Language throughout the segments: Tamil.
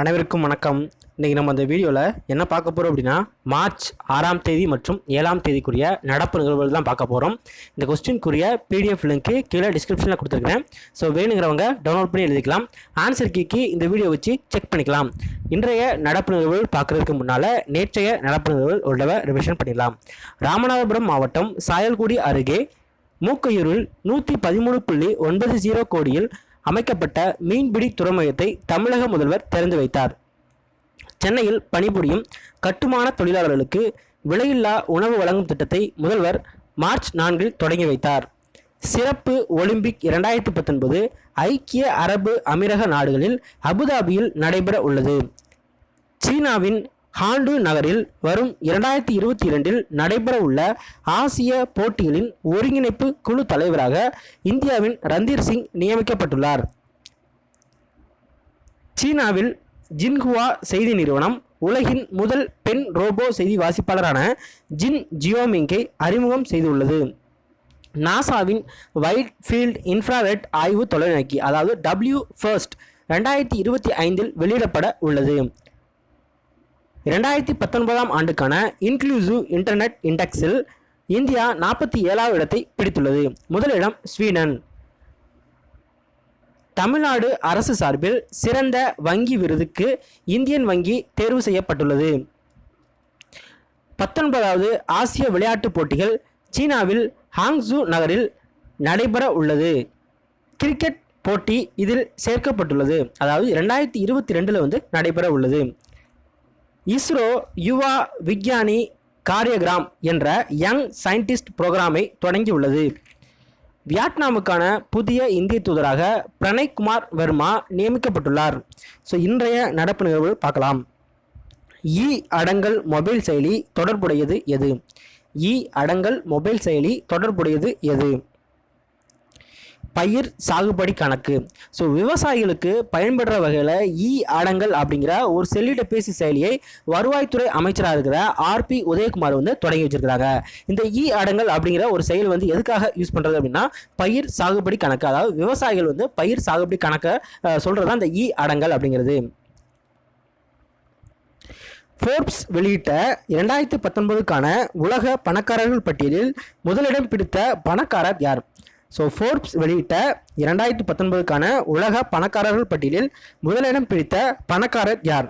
அனைவருக்கும் வணக்கம். இன்றைக்கி நம்ம அந்த வீடியோவில் என்ன பார்க்க போகிறோம் அப்படின்னா மார்ச் ஆறாம் தேதி மற்றும் ஏழாம் தேதிக்குரிய நடப்பு நிகழ்வுகள் தான் பார்க்க போகிறோம் இந்த கொஸ்டின்குரிய பிடிஎஃப் லிங்க்கு கீழே டிஸ்கிரிப்ஷனில் கொடுத்துருக்கேன் ஸோ வேணுங்கிறவங்க டவுன்லோட் பண்ணி எழுதிக்கலாம். ஆன்சர் கீக்கு இந்த வீடியோ வச்சு செக் பண்ணிக்கலாம். இன்றைய நடப்பு நிகழ்வுகள் பார்க்குறதுக்கு முன்னால் நேற்றைய நடப்பு நிகழ்வுகள் உள்ளவை ரிவிஷன் பண்ணிடலாம். ராமநாதபுரம் மாவட்டம் சாயல்குடி அருகே மூக்கையூரில் நூற்றி பதிமூணு புள்ளி ஒன்பது ஜீரோ கோடியில் அமைக்கப்பட்ட மீன்பிடி துறைமுகத்தை தமிழக முதல்வர் திறந்து வைத்தார். சென்னையில் பணிபுரியும் கட்டுமான தொழிலாளர்களுக்கு விலையில்லா உணவு வழங்கும் திட்டத்தை முதல்வர் மார்ச் நான்கில் தொடங்கி வைத்தார். சிறப்பு ஒலிம்பிக் இரண்டாயிரத்தி பத்தொன்பது ஐக்கிய அரபு அமீரக நாடுகளில் அபுதாபியில் நடைபெற உள்ளது. சீனாவின் ஹாண்டு நகரில் வரும் இரண்டாயிரத்தி இருபத்தி இரண்டில் நடைபெற உள்ள ஆசிய போட்டிகளின் ஒருங்கிணைப்பு குழு தலைவராக இந்தியாவின் ரந்தீர் சிங் நியமிக்கப்பட்டுள்ளார். சீனாவில் ஜின்ஹுவா செய்தி நிறுவனம் உலகின் முதல் பெண் ரோபோ செய்தி வாசிப்பாளரான ஜின் ஜியோமிங்கை அறிமுகம் செய்துள்ளது. நாசாவின் வைட் ஃபீல்ட் இன்ஃப்ராரெட் ஆய்வு தொலைநோக்கி அதாவது டபிள்யூ ஃபர்ஸ்ட் ரெண்டாயிரத்தி இருபத்தி ஐந்தில் வெளியிடப்பட உள்ளது. இரண்டாயிரத்தி பத்தொன்பதாம் ஆண்டுக்கான இன்க்ளூசிவ் இன்டர்நெட் இண்டெக்ஸில் இந்தியா நாற்பத்தி ஏழாவது இடத்தை பிடித்துள்ளது. முதலிடம் ஸ்வீடன். தமிழ்நாடு அரசு சார்பில் சிறந்த வங்கி விருதுக்கு இந்தியன் வங்கி தேர்வு செய்யப்பட்டுள்ளது. பத்தொன்பதாவது ஆசிய விளையாட்டுப் போட்டிகள் சீனாவில் ஹாங்ஸு நகரில் நடைபெற உள்ளது. கிரிக்கெட் போட்டி இதில் சேர்க்கப்பட்டுள்ளது. அதாவது ரெண்டாயிரத்தி இருபத்தி ரெண்டில் வந்து நடைபெற உள்ளது. இஸ்ரோ யுவா விக்யானி காரியகிராம் என்ற யங் சயின்டிஸ்ட் புரோகிராமை தொடங்கியுள்ளது. வியட்நாமுக்கான புதிய இந்திய தூதராக பிரணய் குமார் வர்மா நியமிக்கப்பட்டுள்ளார். ஸோ இன்றைய நடப்பு நிகழ்வு பார்க்கலாம். இ அடங்கல் மொபைல் செயலி தொடர்புடையது எது? இ அடங்கல் மொபைல் செயலி தொடர்புடையது எது? பயிர் சாகுபடி கணக்கு. ஸோ விவசாயிகளுக்கு பயன்படுற வகையில் இ அடங்கல் அப்படிங்கிற ஒரு செல்லிடப்பேசி செயலியை வருவாய்த்துறை அமைச்சராக இருக்கிற ஆர்பி உதயகுமார் வந்து தொடங்கி வச்சிருக்கிறாங்க. இந்த இ அடங்கல் அப்படிங்கிற ஒரு செயல் வந்து எதுக்காக யூஸ் பண்ணுறது அப்படின்னா பயிர் சாகுபடி கணக்கு. அதாவது விவசாயிகள் வந்து பயிர் சாகுபடி கணக்கை சொல்கிறது தான் இந்த இ அடங்கல் அப்படிங்கிறது. ஃபோர்ப்ஸ் வெளியிட்ட இரண்டாயிரத்தி பத்தொன்பதுக்கான உலக பணக்காரர்கள் பட்டியலில் முதலிடம் பிடித்த பணக்காரர் யார்? ஸோ ஃபோர்ப்ஸ் வெளியிட்ட இரண்டாயிரத்தி பத்தொன்பதுக்கான உலக பணக்காரர்கள் பட்டியலில் முதலிடம் பிடித்த பணக்காரர் யார்?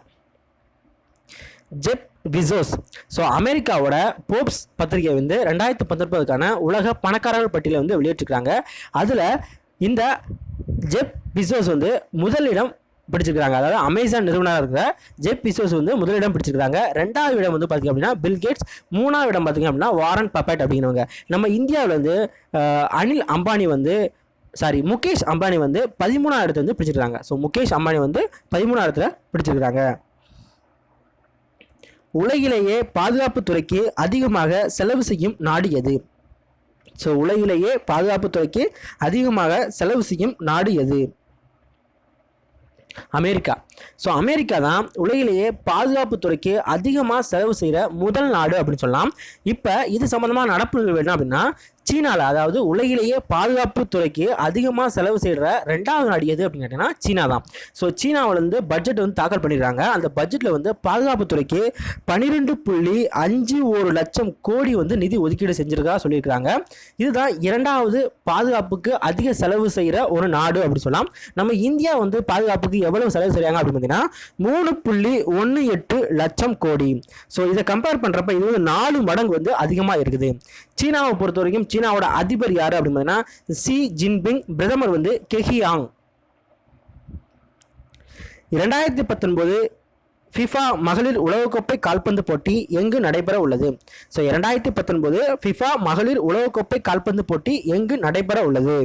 ஜெப் விசோஸ் ஸோ அமெரிக்காவோட போப்ஸ் பத்திரிகை வந்து ரெண்டாயிரத்தி பத்தொன்பதுக்கான உலக பணக்காரர்கள் பட்டியலை வந்து வெளியிட்டிருக்கிறாங்க. அதில் இந்த ஜெப் பிசோஸ் வந்து முதலிடம் பிடிச்சிருக்காங்க அதாவது அமேசான் நிறுவனராக இருக்கிற ஜெப் பிசோஸ் வந்து முதலிடம் பிடிச்சிருக்காங்க ரெண்டாவது இடம் வந்து பார்த்திங்க அப்படின்னா பில்கேட்ஸ் மூணாவது இடம் பார்த்திங்க அப்படின்னா வாரன் பப்பேட் அப்படிங்கிறவங்க. நம்ம இந்தியாவில் வந்து அனில் அம்பானி வந்து சாரி முகேஷ் அம்பானி வந்து பதிமூணாவது இடத்துல வந்து பிடிச்சிருக்காங்க ஸோ முகேஷ் அம்பானி வந்து பதிமூணாவது இடத்துல பிடிச்சிருக்காங்க உலகிலேயே பாதுகாப்பு துறைக்கு அதிகமாக செலவு செய்யும் நாடு எது? ஸோ உலகிலேயே பாதுகாப்பு துறைக்கு அதிகமாக செலவு செய்யும் நாடு எது? அமெரிக்கா. ஸோ அமெரிக்கா தான் உலகிலேயே பாதுகாப்பு துறைக்கு அதிகமாக செலவு செய்கிற முதல் நாடு அப்படின்னு சொல்லலாம். இப்போ இது சம்மந்தமாக நடப்பு நிகழ்வு என்ன அப்படின்னா சீனாவில் அதாவது உலகிலேயே பாதுகாப்பு துறைக்கு அதிகமாக செலவு செய்கிற ரெண்டாவது நாடு எது அப்படின்னு கேட்டிங்கன்னா சீனா தான். ஸோ சீனாவில் வந்து பட்ஜெட் வந்து தாக்கல் பண்ணிடுறாங்க அந்த பட்ஜெட்டில் வந்து பாதுகாப்பு துறைக்கு பன்னிரெண்டு புள்ளி அஞ்சு ஒரு லட்சம் கோடி வந்து நிதி ஒதுக்கீடு செஞ்சிருக்கா சொல்லியிருக்கிறாங்க. இதுதான் இரண்டாவது பாதுகாப்புக்கு அதிக செலவு செய்கிற ஒரு நாடு அப்படின்னு சொல்லலாம். நம்ம இந்தியா வந்து பாதுகாப்புக்கு எவ்வளவு செலவு செய்கிறாங்க அப்படின்னு பார்த்தீங்கன்னா மூணு புள்ளி ஒன்று எட்டு லட்சம் கோடி. ஸோ இதை கம்பேர் பண்ணுறப்ப இது வந்து நாலு மடங்கு வந்து அதிகமாக இருக்குது. சீனாவை பொறுத்த வரைக்கும் சீனாவோட அதிபர் யார் அப்படின்னு பார்த்தீங்கன்னா சி ஜின்பிங் பிரதமர் வந்து கெஹியாங் இரண்டாயிரத்தி பத்தொன்பது ஃபிஃபா மகளிர் உலகக்கோப்பை கால்பந்து போட்டி எங்கு நடைபெற உள்ளது? ஸோ இரண்டாயிரத்தி பத்தொன்பது ஃபிஃபா மகளிர் உலகக்கோப்பை கால்பந்து போட்டி எங்கு நடைபெற உள்ளது?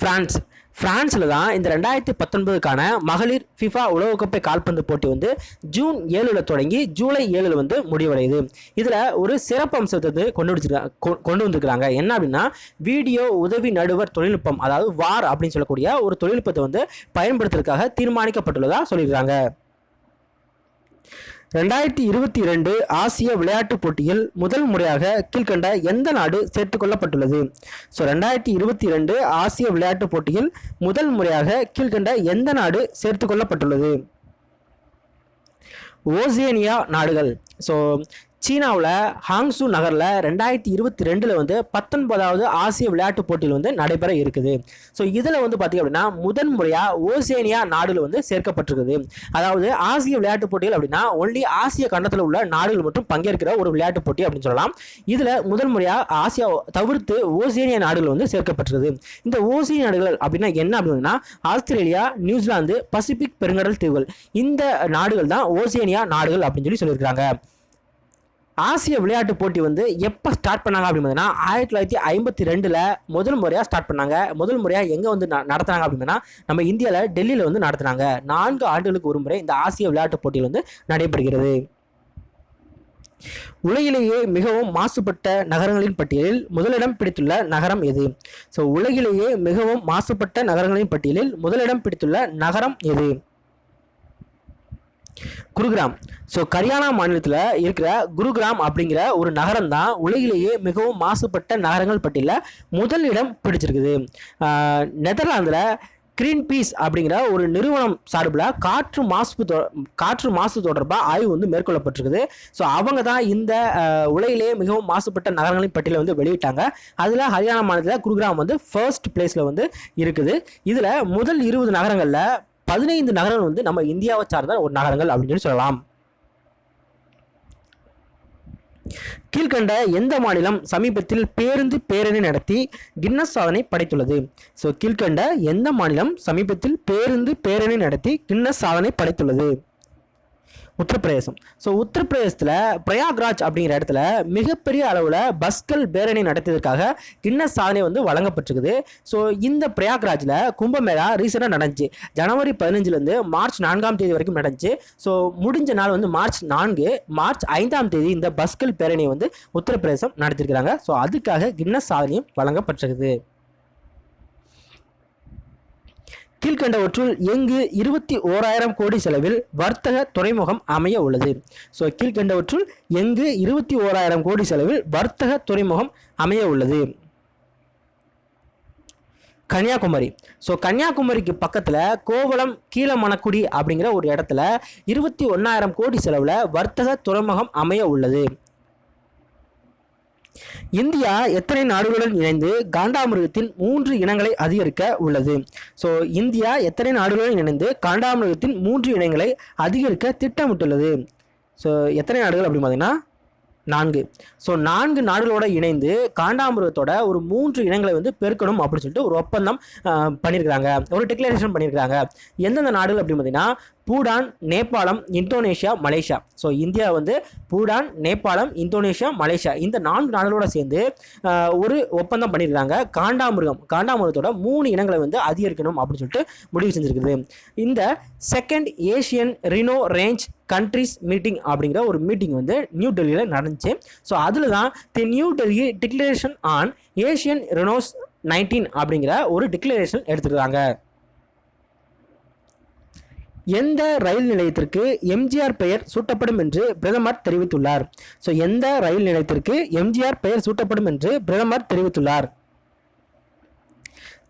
பிரான்ஸ் பிரான்ஸில் தான் இந்த ரெண்டாயிரத்தி பத்தொன்பதுக்கான மகளிர் ஃபிஃபா உலகக்கோப்பை கால்பந்து போட்டி வந்து ஜூன் ஏழில் தொடங்கி ஜூலை ஏழில் வந்து முடிவடையுது. இதில் ஒரு சிறப்பு அம்சத்தை வந்து கொண்டு வச்சிருக்காங்க கொ- கொண்டு வந்திருக்கிறாங்க. என்ன அப்படின்னா வீடியோ உதவி நடுவர் தொழில்நுட்பம் அதாவது வார் அப்படின்னு சொல்லக்கூடிய ஒரு தொழில்நுட்பத்தை வந்து பயன்படுத்துறதுக்காக தீர்மானிக்கப்பட்டுள்ளதாக சொல்லியிருக்காங்க. ரெண்டாயிரத்தி இருபத்தி இரண்டு ஆசிய விளையாட்டுப் போட்டியில் முதல் முறையாக கீழ்கண்ட எந்த நாடு சேர்த்துக்கொள்ளப்பட்டுள்ளது? ஸோ ரெண்டாயிரத்தி இருபத்தி இரண்டு ஆசிய விளையாட்டுப் போட்டியில் முதல் முறையாக கீழ்கண்ட எந்த நாடு சேர்த்துக்கொள்ளப்பட்டுள்ளது? ஓசியனியா நாடுகள். ஸோ சீனாவில் ஹாங்ஸு நகரில் ரெண்டாயிரத்தி இருபத்தி ரெண்டில் வந்து பத்தொன்பதாவது ஆசிய விளையாட்டுப் போட்டியில் வந்து நடைபெற இருக்குது. ஸோ இதில் வந்து பார்த்திங்க அப்படின்னா முதன் முறையாக ஓசேனியா நாடுகள் வந்து சேர்க்கப்பட்டிருக்குது. அதாவது ஆசிய விளையாட்டுப் போட்டிகள் அப்படின்னா ஒன்லி ஆசிய கண்டத்தில் உள்ள நாடுகள் மட்டும் பங்கேற்கிற ஒரு விளையாட்டுப் போட்டி அப்படின்னு சொல்லலாம். இதில் முதன் முறையாக ஆசியா தவிர்த்து ஓசேனியா நாடுகள் வந்து சேர்க்கப்பட்டிருக்குது. இந்த ஓசிய நாடுகள் அப்படின்னா என்ன அப்படின்னா ஆஸ்திரேலியா நியூசிலாந்து பசிபிக் பெருங்கடல் தீவுகள். இந்த நாடுகள் தான் ஓசேனியா நாடுகள் அப்படின்னு சொல்லி சொல்லியிருக்காங்க ஆசிய விளையாட்டு போட்டி வந்து எப்போ ஸ்டார்ட் பண்ணாங்க அப்படின்னு ஆயிரத்தி தொள்ளாயிரத்தி ஐம்பத்தி ரெண்டில் முதல் முறையாக ஸ்டார்ட் பண்ணாங்க. முதல் முறையாக எங்கே வந்து ந- நடத்துனாங்க அப்படின்னா நம்ம இந்தியாவில் டெல்லியில் வந்து நடத்துனாங்க. நான்கு ஆண்டுகளுக்கு ஒரு முறை இந்த ஆசிய விளையாட்டு போட்டியில் வந்து நடைபெறுகிறது. உலகிலேயே மிகவும் மாசுபட்ட நகரங்களின் பட்டியலில் முதலிடம் பிடித்துள்ள நகரம் எது? ஸோ உலகிலேயே மிகவும் மாசுபட்ட நகரங்களின் பட்டியலில் முதலிடம் பிடித்துள்ள நகரம் எது? குருகிராம். ஸோ ஹரியானா மாநிலத்தில் இருக்கிற குருகிராம் அப்படிங்கிற ஒரு நகரம் தான் உலகிலேயே மிகவும் மாசுபட்ட நகரங்கள் பட்டியலில் முதல் இடம் பிடிச்சிருக்குது. நெதர்லாந்தில் கிரீன் பீஸ் அப்படிங்கிற ஒரு நிறுவனம் சார்பில் காற்று மாசு காற்று மாசு தொடர்பாக ஆய்வு வந்து மேற்கொள்ளப்பட்டிருக்குது. ஸோ அவங்க தான் இந்த உலகிலேயே மிகவும் மாசுபட்ட நகரங்களின் பட்டியலை வந்து வெளியிட்டாங்க. அதில் ஹரியானா மாநிலத்தில் குருகிராம் வந்து ஃபர்ஸ்ட் பிளேஸில் வந்து இருக்குது. இதில் முதல் இருபது நகரங்களில் பதினைந்து நகரங்கள் வந்து நம்ம இந்தியாவை சார்ந்த ஒரு நகரங்கள் அப்படின்னு சொல்லி சொல்லலாம். கீழ்கண்ட எந்த மாநிலம் சமீபத்தில் பேருந்து பேரணி நடத்தி கின்னஸ் சாதனை படைத்துள்ளது? ஸோ கீழ்கண்ட எந்த மாநிலம் சமீபத்தில் பேருந்து பேரணி நடத்தி கின்னஸ் சாதனை படைத்துள்ளது? உத்தரப்பிரதேசம். ஸோ உத்தரப்பிரதேசத்தில் பிரயாக்ராஜ் அப்படிங்கிற இடத்துல மிகப்பெரிய அளவில் பஸ்கள் பேரணி நடத்தியதற்காக கின்னஸ் சாதனை வந்து வழங்கப்பட்டிருக்குது. ஸோ இந்த பிரயாக்ராஜில் கும்பமேளா ரீசெண்டாக நடந்துச்சு. ஜனவரி பதினஞ்சுலேருந்து மார்ச் நான்காம் தேதி வரைக்கும் நடந்துச்சு. ஸோ முடிஞ்ச நாள் வந்து மார்ச் நான்கு மார்ச் ஐந்தாம் தேதி இந்த பஸ்கள் பேரணியை வந்து உத்தரப்பிரதேசம் நடத்திருக்கிறாங்க ஸோ அதுக்காக கின்னஸ் சாதனையும் வழங்கப்பட்டிருக்குது. கீழ்கண்டவற்றுள் எங்கு இருபத்தி ஓராயிரம் கோடி செலவில் வர்த்தக துறைமுகம் அமைய உள்ளது. ஸோ கீழ்கண்டவற்றுள் எங்கு இருபத்தி ஓராயிரம் கோடி செலவில் வர்த்தக துறைமுகம் அமைய உள்ளது. கன்னியாகுமரி. ஸோ கன்னியாகுமரிக்கு பக்கத்தில் கோவளம் கீழமணக்குடி அப்படிங்கிற ஒரு இடத்துல இருபத்தி ஒன்றாயிரம் கோடி செலவில் வர்த்தக துறைமுகம் அமைய உள்ளது. இந்தியா எத்தனை நாடுகளுடன் இணைந்து காண்டாமிருகத்தின் மூன்று இனங்களை அதிகரிக்க உள்ளது? ஸோ இந்தியா எத்தனை நாடுகளுடன் இணைந்து காண்டாமிருகத்தின் மூன்று இனங்களை அதிகரிக்க திட்டமிட்டுள்ளது? ஸோ எத்தனை நாடுகள் அப்படின்னு பார்த்தீங்கன்னா நான்கு. ஸோ நான்கு நாடுகளோட இணைந்து காண்டாமிருகத்தோட ஒரு மூன்று இனங்களை வந்து பெருக்கணும் அப்படின்னு சொல்லிட்டு ஒரு ஒப்பந்தம் பண்ணியிருக்கிறாங்க. ஒரு டிக்ளரேஷன் பண்ணியிருக்கிறாங்க. எந்தெந்த நாடுகள் அப்படின்னு பார்த்தீங்கன்னா பூடான் நேபாளம் இந்தோனேஷியா மலேசியா. ஸோ இந்தியா வந்து பூடான் நேபாளம் இந்தோனேஷியா மலேசியா. இந்த நான்கு நாடுகளோட சேர்ந்து ஒரு ஒப்பந்தம் பண்ணியிருக்காங்க காண்டாமிருகம் காண்டாமிருகத்தோட மூணு இனங்களை வந்து அதிகரிக்கணும் அப்படின்னு சொல்லிட்டு முடிவு செஞ்சுருக்குது. இந்த second Asian rhino range countries meeting அப்படிங்கிற ஒரு மீட்டிங் வந்து நியூ டெல்லியில் நடந்துச்சு. ஸோ அதில் தான் the new Delhi declaration on Asian rhinos nineteen அப்படிங்கிற ஒரு டிக்ளரேஷன் எடுத்துருக்காங்க. எந்த ரயில் நிலையத்திற்கு எம்ஜிஆர் பெயர் சூட்டப்படும் என்று பிரதமர் தெரிவித்துள்ளார். ஸோ எந்த ரயில் நிலையத்திற்கு எம்ஜிஆர் பெயர் சூட்டப்படும் என்று பிரதமர் தெரிவித்துள்ளார்.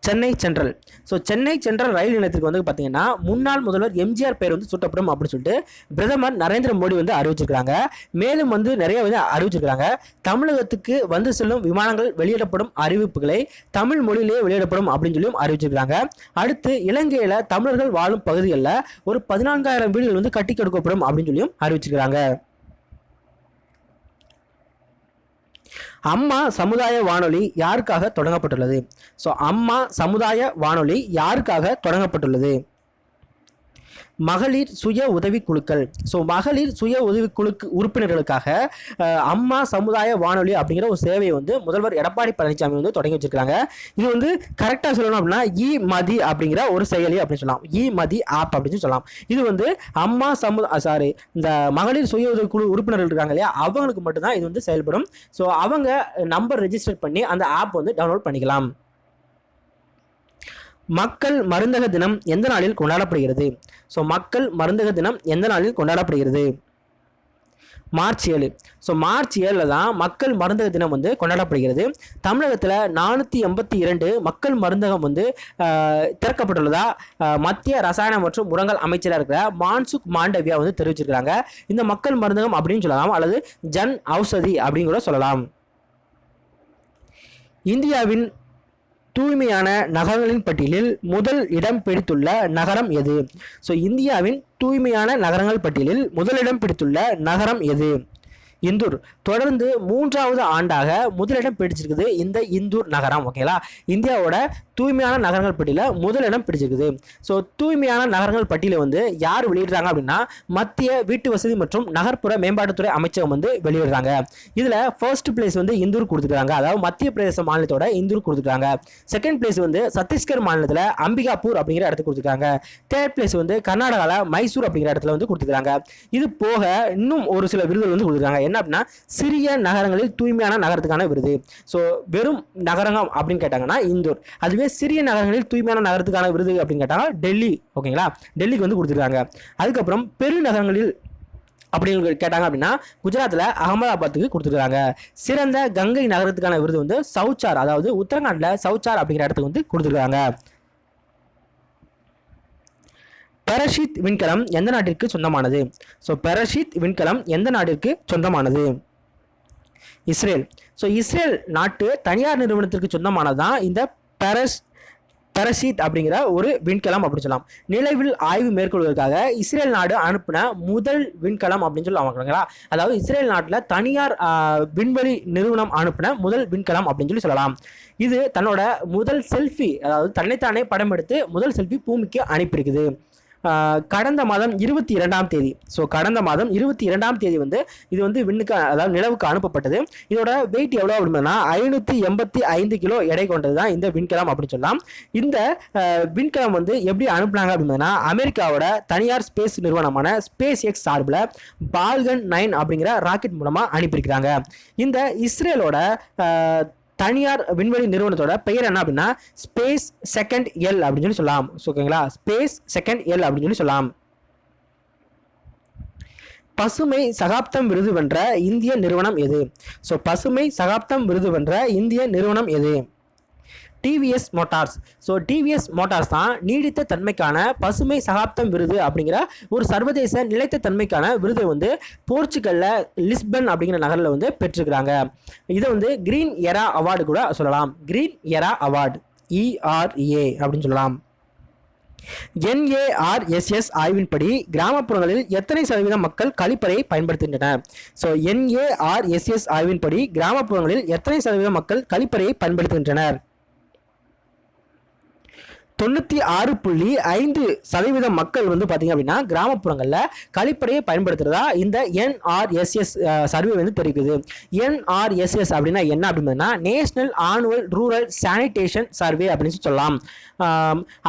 Chennai central. So Chennai central rail நிலையத்திற்கு வந்து பார்த்தீங்கன்னா முன்னாள் முதல்வர் எம்ஜிஆர் பெயர் வந்து சூட்டப்படும் அப்படின்னு சொல்லிட்டு பிரதமர் நரேந்திர மோடி வந்து அறிவிச்சிருக்காங்க மேலும் வந்து நிறைய வந்து அறிவிச்சிருக்காங்க தமிழகத்துக்கு வந்து செல்லும் விமானங்கள் வெளியிடப்படும் அறிவிப்புகளை தமிழ் மொழியிலேயே வெளியிடப்படும் அப்படின்னு சொல்லியும் அறிவிச்சிருக்காங்க அடுத்து இலங்கையில் தமிழர்கள் வாழும் பகுதிகளில் ஒரு பதினான்காயிரம் வீடுகள் வந்து கட்டி கொடுக்கப்படும் அப்படின்னு சொல்லியும் அறிவிச்சிருக்காங்க அம்மா சமுதாய வானொலி யாருக்காக தொடங்கப்பட்டுள்ளது? ஸோ அம்மா சமுதாய வானொலி யாருக்காக தொடங்கப்பட்டுள்ளது? மகளிர் சுய உதவி குழுக்கள் ஸோ மகளிர் சுய உதவிக்குழுக்கு உறுப்பினர்களுக்காக அம்மா சமுதாய வானொலி அப்படிங்கிற ஒரு சேவையை வந்து முதல்வர் எடப்பாடி பழனிசாமி வந்து தொடங்கி வச்சிருக்காங்க இது வந்து கரெக்டாக சொல்லணும் அப்படின்னா இ மதி அப்படிங்கிற ஒரு செயலி அப்படின்னு சொல்லலாம். இ மதி ஆப் அப்படின்னு சொல்லலாம். இது வந்து அம்மா சமு சாரி இந்த மகளிர் சுய உதவி குழு உறுப்பினர்கள் இருக்காங்க இல்லையா அவங்களுக்கு மட்டும்தான் இது வந்து செயல்படும். ஸோ அவங்க நம்பர் ரெஜிஸ்டர் பண்ணி அந்த ஆப் வந்து டவுன்லோட் பண்ணிக்கலாம். மக்கள் மருந்தக தினம் எந்த நாளில் கொண்டாடப்படுகிறது? ஸோ மக்கள் மருந்தக தினம் எந்த நாளில் கொண்டாடப்படுகிறது? மார்ச் ஏழு. ஸோ மார்ச் ஏழில் தான் மக்கள் மருந்தக தினம் வந்து கொண்டாடப்படுகிறது. தமிழகத்தில் நானூற்றி எண்பத்தி இரண்டு மக்கள் மருந்தகம் வந்து திறக்கப்பட்டுள்ளதா? மத்திய ரசாயன மற்றும் உரங்கள் அமைச்சராக இருக்கிற மான்சுக் மாண்டவியா வந்து தெரிவிச்சிருக்கிறாங்க. இந்த மக்கள் மருந்தகம் அப்படின்னு சொல்லலாம் அல்லது ஜன் ஔஷதி அப்படின்னு கூட சொல்லலாம். இந்தியாவின் தூய்மையான நகரங்களின் பட்டியலில் முதல் இடம் பிடித்துள்ள நகரம் எது? ஸோ இந்தியாவின் தூய்மையான நகரங்கள் பட்டியலில் முதலிடம் பிடித்துள்ள நகரம் எது? இந்தூர். தொடர்ந்து மூன்றாவது ஆண்டாக முதலிடம் பிடிச்சிருக்குது இந்த இந்தூர் நகரம் ஓகேங்களா இந்தியாவோட தூய்மையான நகரங்கள் பட்டியலில் முதலிடம் பிடிச்சிருக்குது. ஸோ தூய்மையான நகரங்கள் பட்டியலை வந்து யார் வெளியிடுறாங்க அப்படின்னா மத்திய வீட்டு வசதி மற்றும் நகர்ப்புற மேம்பாட்டுத்துறை அமைச்சகம் வந்து வெளியிடுறாங்க. இதில் ஃபர்ஸ்ட் பிளேஸ் வந்து இந்தூர் கொடுத்துருக்காங்க. அதாவது மத்திய பிரதேச மாநிலத்தோட இந்தூர் கொடுத்துருக்காங்க. செகண்ட் பிளேஸ் வந்து சத்தீஸ்கர் மாநிலத்தில் அம்பிகாப்பூர் அப்படிங்கிற இடத்துக்கு கொடுத்துருக்காங்க. தேர்ட் பிளேஸ் வந்து கர்நாடகாவில் மைசூர் அப்படிங்கிற இடத்துல வந்து கொடுத்துருக்காங்க. இது போக இன்னும் ஒரு சில விருதுகள் வந்து கொடுத்துருக்காங்க. என்ன அப்படின்னா சிறிய நகரங்களில் தூய்மையான நகரத்துக்கான விருது. ஸோ வெறும் நகரங்கம் அப்படின்னு கேட்டாங்கன்னா இந்தூர். அதுவே சிறிய நகரங்களில் தூய்மையான நகரத்துக்கான விருது அப்படின்னு கேட்டாங்கன்னா டெல்லி. ஓகேங்களா டெல்லிக்கு வந்து கொடுத்துருக்காங்க. அதுக்கப்புறம் பெருநகரங்களில் அப்படின்னு கேட்டாங்க அப்படின்னா குஜராத்தில் அகமதாபாத்துக்கு கொடுத்துருக்காங்க. சிறந்த கங்கை நகரத்துக்கான விருது வந்து சவுச்சார் அதாவது உத்தரகாண்டில் சவுச்சார் அப்படிங்கிற இடத்துக்கு வந்து கொடுத்துருக்காங்க. பெரஷித் விண்கலம் எந்த நாட்டிற்கு சொந்தமானது? ஸோ பெரஷித் விண்கலம் எந்த நாட்டிற்கு சொந்தமானது? இஸ்ரேல். ஸோ இஸ்ரேல் நாட்டு தனியார் நிறுவனத்திற்கு சொந்தமானது தான் இந்த பெரஸ் பெரஷீத் அப்படிங்கிற ஒரு விண்கலம் அப்படின்னு சொல்லலாம். நிலவில் ஆய்வு மேற்கொள்வதற்காக இஸ்ரேல் நாடு அனுப்பின முதல் விண்கலம் அப்படின்னு சொல்லி ஓகேங்களா அதாவது இஸ்ரேல் நாட்டில் தனியார் விண்வெளி நிறுவனம் அனுப்பின முதல் விண்கலம் அப்படின்னு சொல்லி சொல்லலாம். இது தன்னோட முதல் செல்ஃபி அதாவது தன்னைத்தானே படம் எடுத்து முதல் செல்ஃபி பூமிக்கு அனுப்பியிருக்குது. கடந்த மாதம் இருபத்தி இரண்டாம் தேதி. ஸோ கடந்த மாதம் இருபத்தி இரண்டாம் தேதி வந்து இது வந்து விண்ணுக்கு அதாவது நிலவுக்கு அனுப்பப்பட்டது. இதோட வெயிட் எவ்வளோ அப்படின்னா ஐநூற்றி எண்பத்தி ஐந்து கிலோ எடை கொண்டது தான் இந்த விண்கலம் அப்படின்னு சொல்லலாம். இந்த விண்கலம் வந்து எப்படி அனுப்புனாங்க அப்படின்னா அமெரிக்காவோட தனியார் ஸ்பேஸ் நிறுவனமான ஸ்பேஸ் எக்ஸ் சார்பில் பால்கன் நைன் அப்படிங்கிற ராக்கெட் மூலமாக அனுப்பியிருக்கிறாங்க. இந்த இஸ்ரேலோட தனியார் விண்வெளி நிறுவனத்தோட பெயர் என்ன அப்படின்னா ஸ்பேஸ் செகண்ட் எல் அப்படின்னு சொல்லி சொல்லலாம். ஓகேங்களா? ஸ்பேஸ் செகண்ட் எல் அப்படின்னு சொல்லி சொல்லலாம். பசுமை சகாப்தம் விருது வென்ற இந்திய நிறுவனம் எது? ஸோ பசுமை சகாப்தம் விருது வென்ற இந்திய நிறுவனம் எது? TVS motors so TVS motors தான் நீடித்த தன்மைக்கான பசுமை சகாப்தம் விருது அப்படிங்கிற ஒரு சர்வதேச நிலைத்த தன்மைக்கான விருதை வந்து போர்ச்சுகல்ல லிஸ்பன் அப்படிங்கிற நகரில் வந்து பெற்றிருக்கிறாங்க. இதை வந்து கிரீன் எரா அவார்டு கூட சொல்லலாம். கிரீன் எரா அவார்டு இஆர்ஏ அப்படின்னு சொல்லலாம். என்ஏஆர்எஸ்எஸ் ஆய்வின்படி கிராமப்புறங்களில் எத்தனை சதவீதம் மக்கள் கழிப்பறையை பயன்படுத்துகின்றனர்? ஸோ என்ஏஆர்எஸ்எஸ் ஆய்வின்படி கிராமப்புறங்களில் எத்தனை சதவீதம் மக்கள் கழிப்பறையை பயன்படுத்துகின்றனர்? தொண்ணூற்றி ஆறு புள்ளி ஐந்து சதவீதம் மக்கள் வந்து பார்த்திங்க அப்படின்னா கிராமப்புறங்களில் கழிப்பறையை பயன்படுத்துகிறதா இந்த என்ஆர்எஸ்எஸ் சர்வே வந்து தெரிவிக்குது. என்ஆர்எஸ்எஸ் அப்படின்னா என்ன அப்படின்னா national annual rural sanitation survey அப்படின்னு சொல்லி சொல்லலாம்.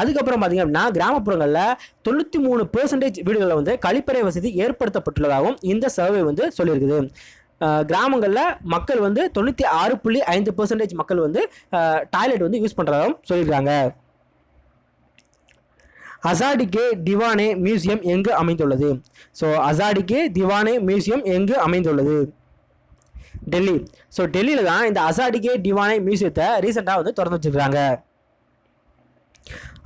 அதுக்கப்புறம் பார்த்தீங்க அப்படின்னா கிராமப்புறங்களில் தொண்ணூற்றி மூணு பெர்சன்டேஜ் வீடுகளில் வந்து கழிப்பறை வசதி ஏற்படுத்தப்பட்டுள்ளதாகவும் இந்த சர்வே வந்து சொல்லியிருக்குது. கிராமங்களில் மக்கள் வந்து தொண்ணூற்றி ஆறு புள்ளி ஐந்து பெர்சன்டேஜ் மக்கள் வந்து டாய்லெட் வந்து யூஸ் பண்ணுறதாகவும் சொல்லியிருக்காங்க. அசாடிகே திவானே மியூசியம் எங்கு அமைந்துள்ளது? ஸோ அசாடிகே திவானே மியூசியம் எங்கு அமைந்துள்ளது? டெல்லி. ஸோ டெல்லியில் தான் இந்த அசாடிகே டிவானே மியூசியத்தை ரீசெண்டாக வந்து திறந்து வச்சுருக்காங்க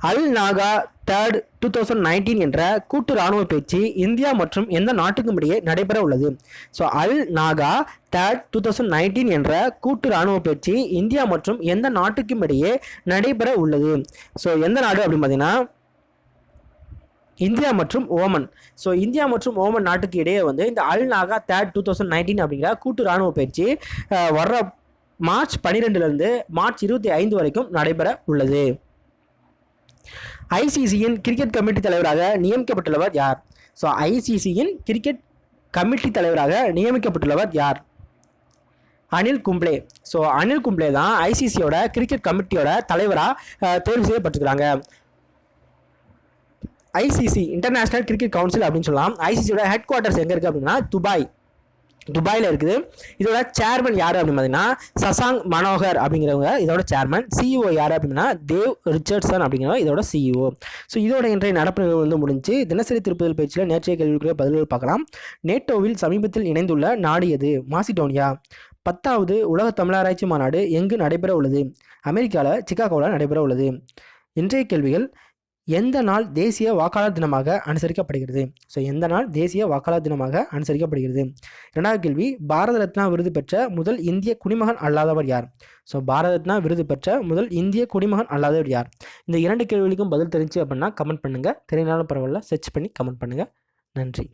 Al Najah third two thousand nineteen என்ற கூட்டு ராணுவ பேச்சு இந்தியா மற்றும் எந்த நாட்டுக்கும் இடையே நடைபெற உள்ளது. So Al Najah third two thousand nineteen என்ற கூட்டு ராணுவ பேச்சு இந்தியா மற்றும் எந்த நாட்டுக்கும் இடையே நடைபெற உள்ளது. ஸோ எந்த நாடு அப்படின்னு பார்த்தீங்கன்னா இந்தியா மற்றும் ஓமன். ஸோ இந்தியா மற்றும் ஓமன் நாட்டுக்கு இடையே வந்து இந்த Al Najah third two thousand nineteen அப்படிங்கிற கூட்டு ராணுவ பயிற்சி வர்ற மார்ச் பன்னிரெண்டுலேருந்து மார்ச் இருபத்தி ஐந்து வரைக்கும் நடைபெற உள்ளது. ஐசிசியின் கிரிக்கெட் கமிட்டி தலைவராக நியமிக்கப்பட்டுள்ளவர் யார்? ஸோ ஐசிசியின் கிரிக்கெட் கமிட்டி தலைவராக நியமிக்கப்பட்டுள்ளவர் யார்? அனில் கும்ப்ளே. ஸோ அனில் கும்ப்ளே தான் ஐசிசியோட கிரிக்கெட் கமிட்டியோட தலைவராக தேர்வு செய்யப்பட்டிருக்கிறாங்க. ஐசிசி இன்டர்நேஷனல் கிரிக்கெட் கவுன்சில் அப்படின்னு சொல்லலாம். ஐசிசியோட ஹெட் குவார்ட்டர்ஸ் எங்கே இருக்குது அப்படின்னா துபாய். துபாயில் இருக்குது. இதோட சேர்மன் யார் அப்படின்னு பார்த்தீங்கன்னா சசாங் மனோகர் அப்படிங்கிறவங்க. இதோட சேர்மன் சிஇஓ யார் அப்படின்னா தேவ் ரிச்சர்ட்சன் அப்படிங்கிறவங்க இதோட சிஇஓ ஸோ இதோட இன்றைய நடப்பு நிகழ்வு வந்து முடிஞ்சு தினசரி திருப்புதல் பயிற்சியில் நேற்றைய கேள்விக்குரிய பதில்கள் பார்க்கலாம். நேட்டோவில் சமீபத்தில் இணைந்துள்ள நாடு எது? மாசிடோனியா. பத்தாவது உலக தமிழராய்ச்சி மாநாடு எங்கு நடைபெற உள்ளது அமெரிக்காவில் சிக்காகோவில் நடைபெற உள்ளது இன்றைய கேள்விகள் எந்த நாள் தேசிய வாக்காளர் தினமாக அனுசரிக்கப்படுகிறது? ஸோ எந்த நாள் தேசிய வாக்காளர் தினமாக அனுசரிக்கப்படுகிறது? இரண்டாவது கேள்வி பாரத ரத்னா விருது பெற்ற முதல் இந்திய குடிமகன் அல்லாதவர் யார்? ஸோ பாரத ரத்னா விருது பெற்ற முதல் இந்திய குடிமகன் அல்லாதவர் யார்? இந்த இரண்டு கேள்விகளுக்கும் பதில் தெரிஞ்சு அப்படின்னா கமெண்ட் பண்ணுங்கள் தெரியனாலும் பரவாயில்ல. சர்ச் பண்ணி கமெண்ட் பண்ணுங்கள் நன்றி.